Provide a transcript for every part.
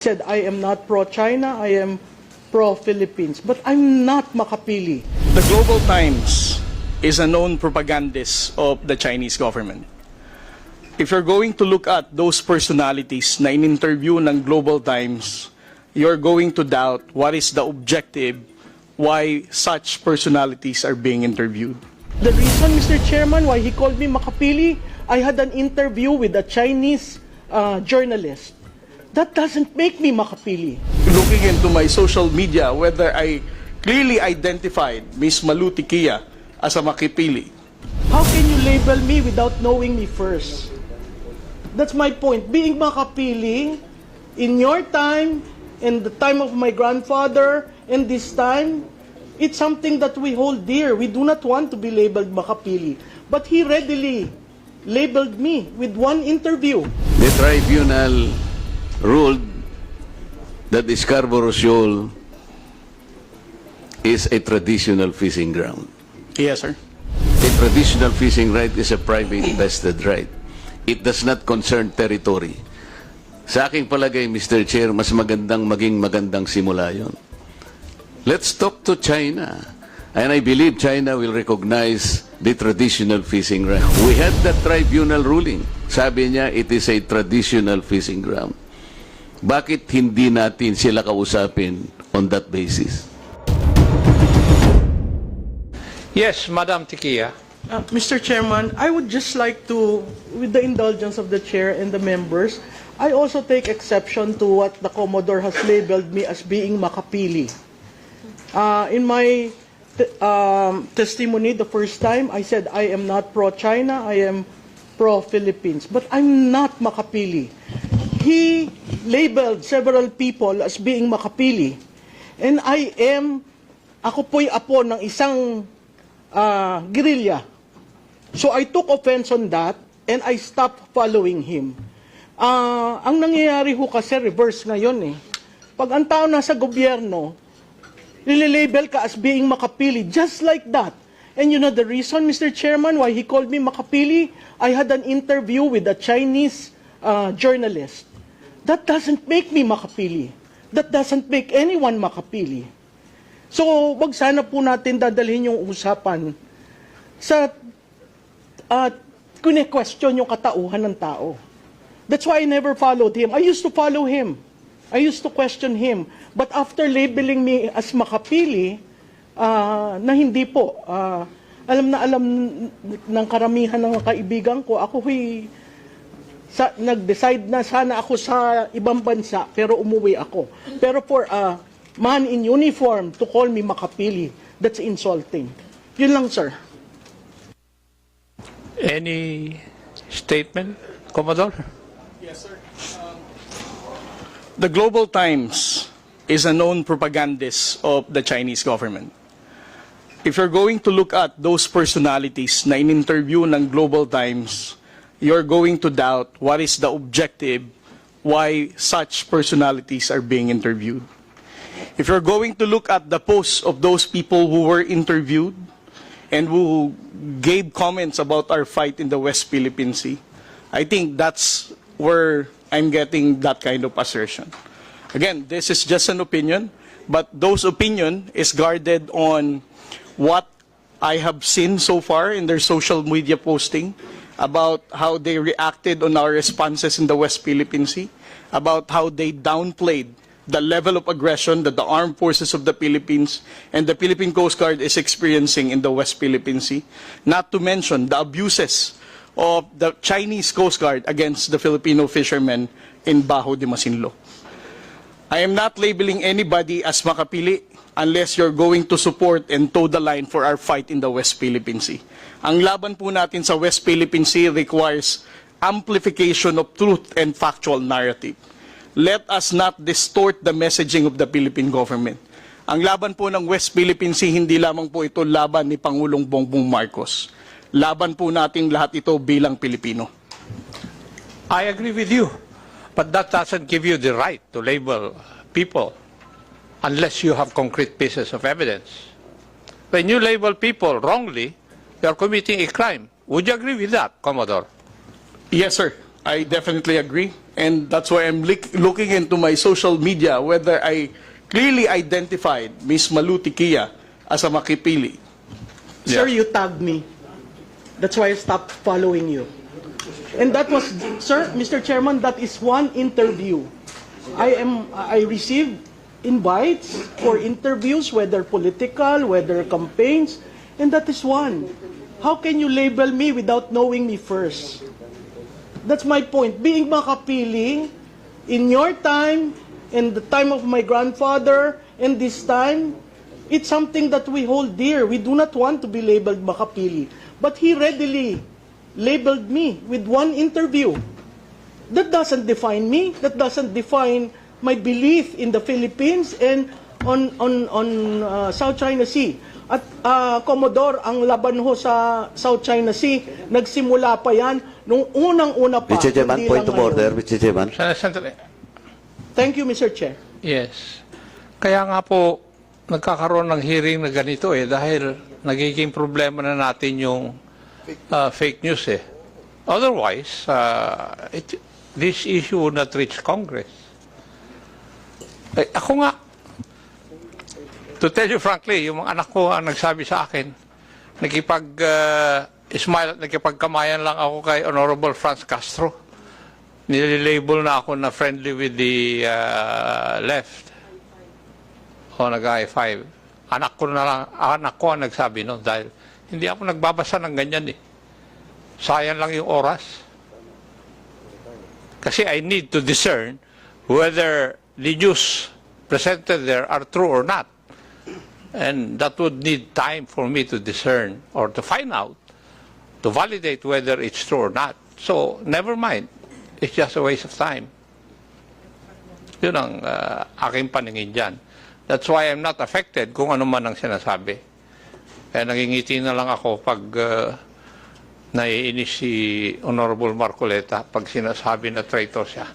said I am not pro-China, I am pro-Philippines. But I'm not makapili. The Global Times is a known propagandist of the Chinese government. If you're going to look at those personalities na in-interview ng Global Times, you're going to doubt what is the objective why such personalities are being interviewed. The reason, Mr. Chairman, why he called me makapili, I had an interview with a Chinese uh, journalist. That doesn't make me makapili. Looking into my social media, whether I clearly identified Miss Maluti Kia as a makipili. How can you label me without knowing me first? That's my point. Being makapili in your time, in the time of my grandfather, and this time, it's something that we hold dear. We do not want to be labeled makapili. But he readily labeled me with one interview. The tribunal ruled that the Scarborough Shoal is a traditional fishing ground. Yes, sir. A traditional fishing right is a private vested right. It does not concern territory. Sa aking palagay, Mr. Chair, mas magandang maging magandang simula yon. Let's talk to China. And I believe China will recognize the traditional fishing right. We had that tribunal ruling. Sabi niya, it is a traditional fishing ground. Bakit hindi natin sila kausapin on that basis? Yes, Madam Tikia. Uh, Mr. Chairman, I would just like to, with the indulgence of the chair and the members, I also take exception to what the Commodore has labeled me as being makapili. Uh, in my t- um, testimony the first time, I said I am not pro-China, I am pro-Philippines. But I'm not makapili. He labeled several people as being makapili. And I am, ako po'y apo ng isang uh, guerrilla. So I took offense on that and I stopped following him. Ah, ang nangyayari ho kasi reverse ngayon eh. Pag ang tao nasa gobyerno, nililabel ka as being makapili, just like that. And you know the reason, Mr. Chairman, why he called me makapili? I had an interview with a Chinese uh, journalist. That doesn't make me makapili. That doesn't make anyone makapili. So, wag sana po natin dadalhin yung usapan sa at kune-question yung katauhan ng tao. That's why I never followed him. I used to follow him. I used to question him. But after labeling me as makapili, ah, na hindi po, ah, alam na alam ng karamihan ng kaibigan ko, ako huy, sa, nag-decide na sana ako sa ibang bansa, pero umuwi ako. Pero for a man in uniform to call me makapili, that's insulting. Yun lang, sir. Any statement, Commodore? The Global Times is a known propagandist of the Chinese government. If you're going to look at those personalities na in-interview ng Global Times, you're going to doubt what is the objective why such personalities are being interviewed. If you're going to look at the posts of those people who were interviewed and who gave comments about our fight in the West Philippine Sea, I think that's where I'm getting that kind of assertion. Again, this is just an opinion, but those opinion is guarded on what I have seen so far in their social media posting about how they reacted on our responses in the West Philippine Sea, about how they downplayed the level of aggression that the armed forces of the Philippines and the Philippine Coast Guard is experiencing in the West Philippine Sea, not to mention the abuses of the Chinese Coast Guard against the Filipino fishermen in Bajo de Masinloc. I am not labeling anybody as makapili unless you're going to support and toe the line for our fight in the West Philippine Sea. Ang laban po natin sa West Philippine Sea requires amplification of truth and factual narrative. Let us not distort the messaging of the Philippine government. Ang laban po ng West Philippine Sea, hindi lamang po ito laban ni Pangulong Bongbong Marcos. Laban po nating lahat ito bilang Pilipino. I agree with you, but that doesn't give you the right to label people unless you have concrete pieces of evidence. When you label people wrongly, you are committing a crime. Would you agree with that, Commodore? Yes, sir. I definitely agree. And that's why I'm looking into my social media whether I clearly identified Miss Maluti Kia as a makipili. Sir, you tagged me. That's why I stopped following you. And that was, sir, Mr. Chairman, that is one interview. I am, I received invites for interviews, whether political, whether campaigns, and that is one. How can you label me without knowing me first? That's my point. Being makapiling in your time, in the time of my grandfather, and this time, it's something that we hold dear. We do not want to be labeled makapili. But he readily labeled me with one interview. That doesn't define me. That doesn't define my belief in the Philippines and on on on uh, South China Sea. At uh, Commodore, ang laban ho sa South China Sea, nagsimula pa yan nung unang-una pa. Mr. Chairman, point of order. Mr. Chairman. Senator, Thank you, Mr. Chair. Yes. Kaya nga po, nagkakaroon ng hearing na ganito eh, dahil nagiging problema na natin yung uh, fake news eh. Otherwise, uh, it, this issue would not reach Congress. Eh, ako nga, to tell you frankly, yung mga anak ko ang nagsabi sa akin, nakipag uh, smile nakipagkamayan lang ako kay Honorable Franz Castro nililabel na ako na friendly with the uh, left o nag-I5. Anak ko na lang, anak ko ang nagsabi no dahil hindi ako nagbabasa ng ganyan eh. Sayang lang yung oras. Kasi I need to discern whether the news presented there are true or not. And that would need time for me to discern or to find out, to validate whether it's true or not. So, never mind. It's just a waste of time. Yun ang uh, aking paningin dyan. That's why I'm not affected kung ano man ang sinasabi. Kaya nangingiti na lang ako pag uh, naiinis si Honorable Marcoleta pag sinasabi na traitor siya.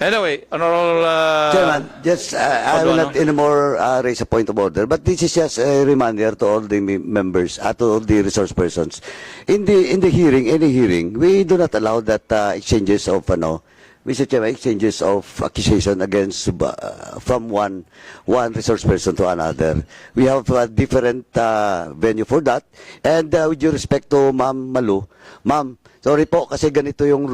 Anyway, Honorable... Uh, Chairman, just, uh, I will Paduano. not anymore uh, raise a point of order, but this is just a reminder to all the me- members, uh, to all the resource persons. In the in the hearing, any hearing, we do not allow that uh, exchanges of, ano, Mr. Chairman, exchanges of accusation against, uh, from one one resource person to another. We have a different uh, venue for that. And uh, with due respect to Ma'am Malu, Ma'am, sorry po kasi ganito yung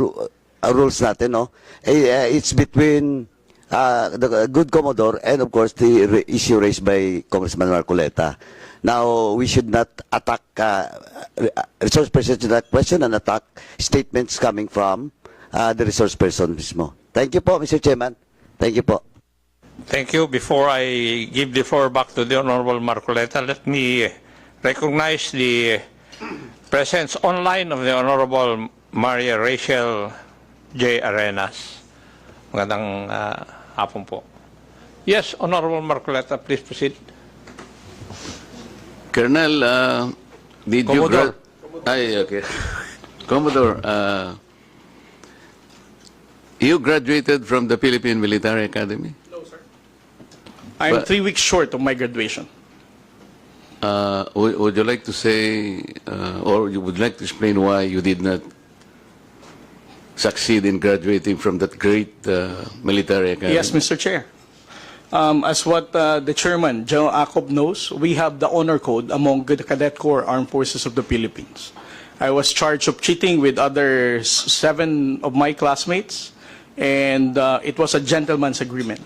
uh, rules natin, no? Uh, it's between uh, the good Commodore and of course the issue raised by Congressman Marcoleta. Now, we should not attack, uh, uh, resource person should not question and attack statements coming from uh, the resource person mismo. Thank you po, Mr. Chairman. Thank you po. Thank you. Before I give the floor back to the Honorable Marcoleta, let me recognize the presence online of the Honorable Maria Rachel J. Arenas. Magandang uh, hapon po. Yes, Honorable Marcoleta, please proceed. Colonel, uh, did Commodore. you... Ay, okay. Commodore, uh, you graduated from the Philippine Military Academy? I'm But- three weeks short of my graduation. Uh, would, would you like to say, uh, or you would like to explain why you did not succeed in graduating from that great uh, military academy? Yes, Mr. Chair. Um, as what uh, the chairman, General Acob, knows, we have the honor code among the Cadet Corps Armed Forces of the Philippines. I was charged of cheating with other seven of my classmates, and uh, it was a gentleman's agreement.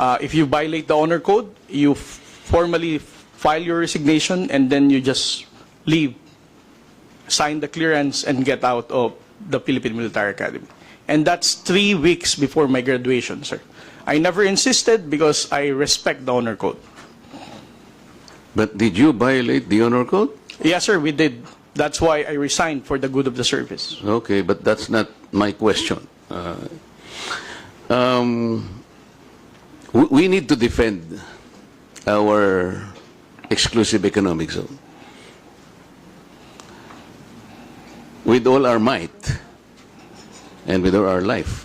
Uh, if you violate the honor code, you formally file your resignation, and then you just leave sign the clearance and get out of the Philippine Military Academy. And that's three weeks before my graduation, sir. I never insisted because I respect the honor code. But did you violate the honor code? Yes, sir, we did. That's why I resigned for the good of the service. Okay, but that's not my question. Uh, um, we, we need to defend our exclusive economic zone with all our might and with all our life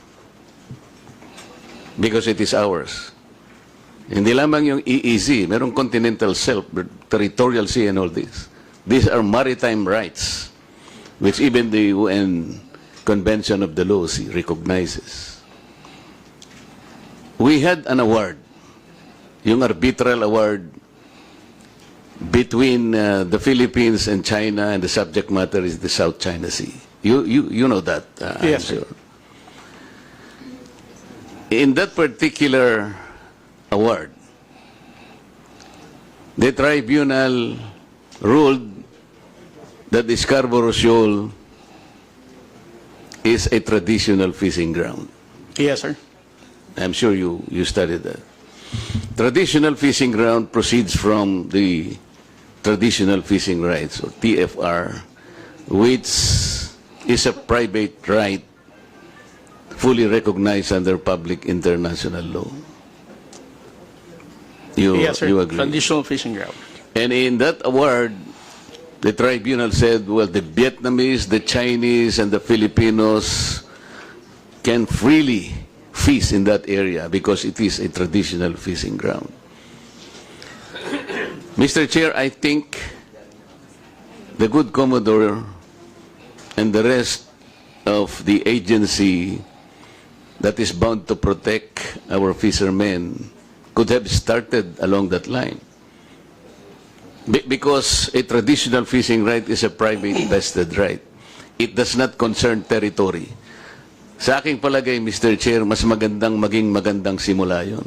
because it is ours. Hindi lamang yung EEZ, merong continental self, territorial sea and all this. These are maritime rights which even the UN Convention of the Laws recognizes. We had an award, yung arbitral award between uh, the Philippines and China, and the subject matter is the South China Sea. You you you know that, uh, I'm Yes, sure. In that particular award, the tribunal ruled that the Scarborough Shoal is a traditional fishing ground. Yes, sir. I'm sure you, you studied that. Traditional fishing ground proceeds from the traditional fishing rights, or TFR, which is a private right fully recognized under public international law. You, yes, sir. you agree? Traditional fishing ground. And in that award, the tribunal said, well, the Vietnamese, the Chinese, and the Filipinos can freely fish in that area because it is a traditional fishing ground. Mr. Chair, I think the good Commodore and the rest of the agency that is bound to protect our fishermen could have started along that line. Be- because a traditional fishing right is a private vested right. It does not concern territory. Sa aking palagay, Mr. Chair, mas magandang maging magandang simula yon.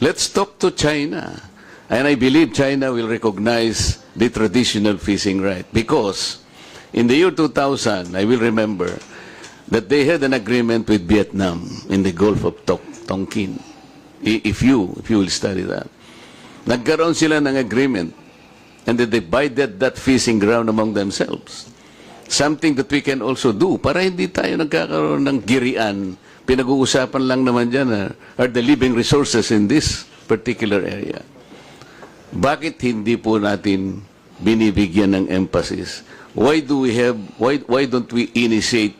Let's talk to China. And I believe China will recognize the traditional fishing right. Because in the year 2000, I will remember that they had an agreement with Vietnam in the Gulf of Tonkin. If you, if you will study that. Nagkaroon sila ng agreement and they divided that fishing ground among themselves. Something that we can also do para hindi tayo nagkakaroon ng girian. Pinag-uusapan lang naman dyan ah, are the living resources in this particular area. Bakit hindi po natin binibigyan ng emphasis? Why do we have, why, why don't we initiate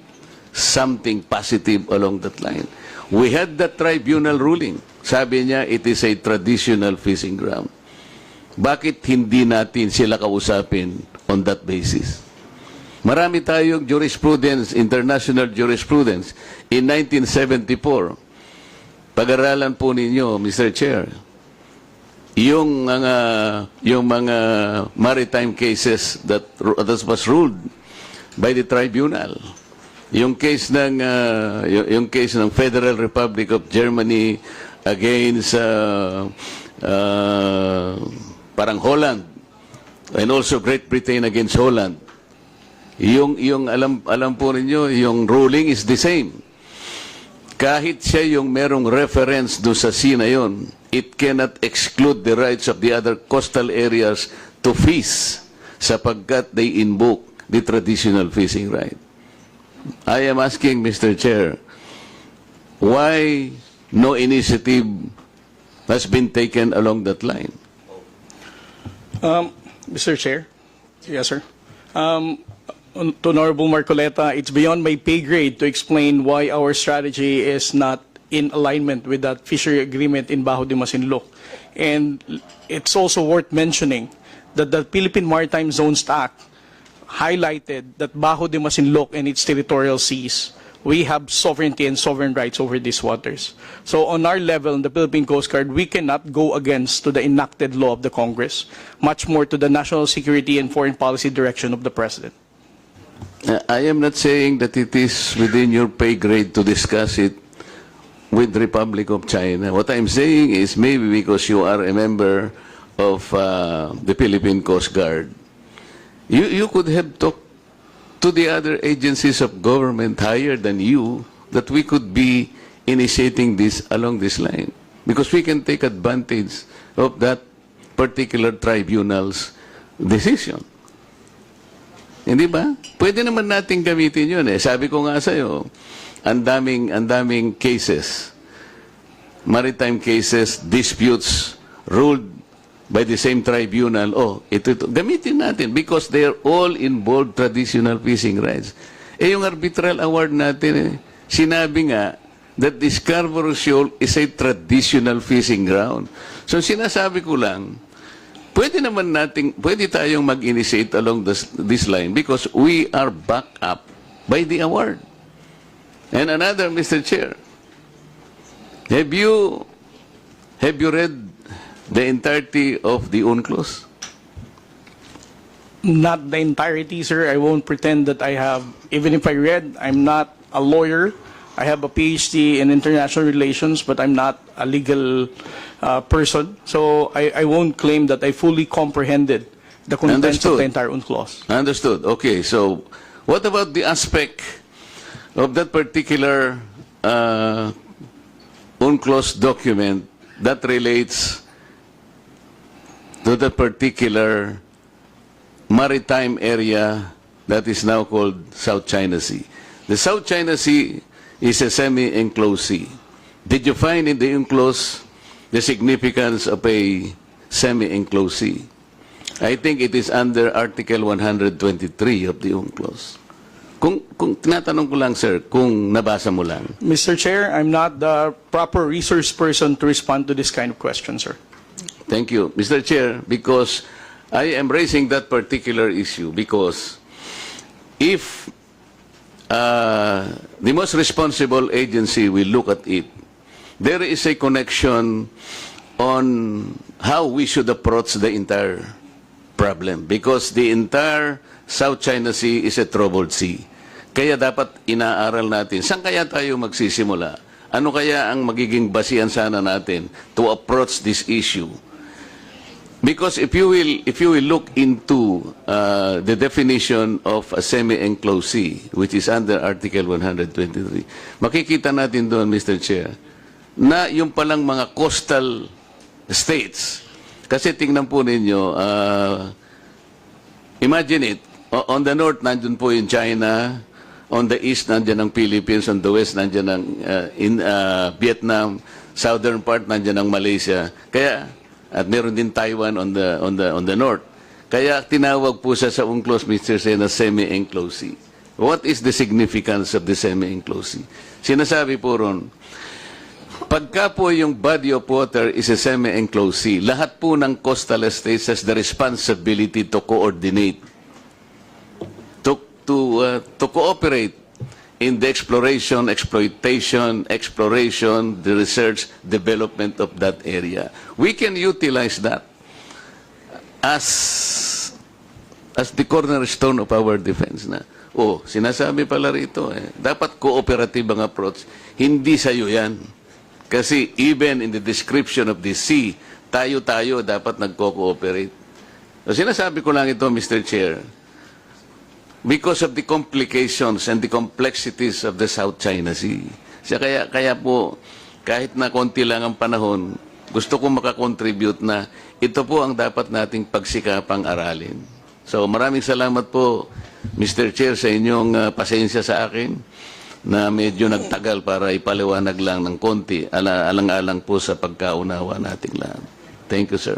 something positive along that line? We had that tribunal ruling. Sabi niya, it is a traditional fishing ground. Bakit hindi natin sila kausapin on that basis? Marami tayong jurisprudence, international jurisprudence. In 1974, pag-aralan po ninyo, Mr. Chair, yung mga yung mga maritime cases that that was ruled by the tribunal yung case ng uh, yung case ng Federal Republic of Germany against uh, uh, parang Holland and also Great Britain against Holland. Yung yung alam alam po ninyo yung ruling is the same kahit siya yung merong reference do sa sea na yun, it cannot exclude the rights of the other coastal areas to fish sapagkat they invoke the traditional fishing right. I am asking, Mr. Chair, why no initiative has been taken along that line? Um, Mr. Chair? Yes, sir. Um, to Honorable Marcoleta, it's beyond my pay grade to explain why our strategy is not in alignment with that fishery agreement in Bajo de Masinloc. And it's also worth mentioning that the Philippine Maritime Zones Act highlighted that Bajo de Masinloc and its territorial seas, we have sovereignty and sovereign rights over these waters. So on our level, in the Philippine Coast Guard, we cannot go against to the enacted law of the Congress, much more to the national security and foreign policy direction of the President. Uh, I am not saying that it is within your pay grade to discuss it with Republic of China. What I'm saying is maybe because you are a member of uh, the Philippine Coast Guard, you, you could have talked to the other agencies of government higher than you that we could be initiating this along this line. Because we can take advantage of that particular tribunal's decision. Hindi ba? Pwede naman natin gamitin yun eh. Sabi ko nga sa'yo, ang daming, ang daming cases, maritime cases, disputes, ruled by the same tribunal. Oh, ito, ito. Gamitin natin because they are all involved traditional fishing rights. Eh, yung arbitral award natin eh, sinabi nga that the Shoal is a traditional fishing ground. So, sinasabi ko lang, pwede naman nating, pwede tayong mag-initiate along this, this line because we are back up by the award. And another, Mr. Chair, have you have you read the entirety of the UNCLOS? Not the entirety, sir. I won't pretend that I have, even if I read, I'm not a lawyer. I have a PhD in international relations, but I'm not a legal uh, person. So I, I won't claim that I fully comprehended the contents of Understood. the entire UNCLOS. Understood. Okay, so what about the aspect of that particular uh, UNCLOS document that relates to the particular maritime area that is now called South China Sea? The South China Sea is a semi-enclosed sea. Did you find in the UNCLOS the significance of a semi-enclosed sea? I think it is under Article 123 of the UNCLOS. Kung, kung tinatanong ko lang, sir, kung nabasa mo lang. Mr. Chair, I'm not the proper resource person to respond to this kind of question, sir. Thank you, Mr. Chair, because I am raising that particular issue because if uh, the most responsible agency will look at it, there is a connection on how we should approach the entire problem because the entire South China Sea is a troubled sea. Kaya dapat inaaral natin, saan kaya tayo magsisimula? Ano kaya ang magiging basihan sana natin to approach this issue? Because if you will, if you will look into uh, the definition of a semi-enclosed sea, which is under Article 123, makikita natin doon, Mr. Chair, na yung palang mga coastal states, kasi tingnan po ninyo, uh, imagine it, on the north, nandun po yung China, on the east, nandyan ang Philippines, on the west, nandyan ang uh, in, uh, Vietnam, southern part, nandyan ang Malaysia. Kaya, at meron din Taiwan on the, on the, on the north. Kaya tinawag po siya sa UNCLOS, Mr. Sen, na semi-enclosed. What is the significance of the semi-enclosed? Sinasabi po ron, Pagka po yung body of water is a semi-enclosed lahat po ng coastal estates has the responsibility to coordinate, to, to, uh, to cooperate in the exploration, exploitation, exploration, the research, development of that area. We can utilize that as as the cornerstone of our defense na, oh, sinasabi pala rito, eh, dapat cooperative ang approach. Hindi sa'yo yan. Kasi even in the description of the sea, tayo-tayo dapat nagko-cooperate. So, sinasabi ko lang ito, Mr. Chair, because of the complications and the complexities of the South China Sea. Siya kaya, kaya po, kahit na konti lang ang panahon, gusto ko makakontribute na ito po ang dapat nating pagsikapang aralin. So maraming salamat po, Mr. Chair, sa inyong uh, pasensya sa akin na medyo nagtagal para ipaliwanag lang ng konti, ala- alang-alang po sa pagkaunawa nating lahat. Thank you, sir.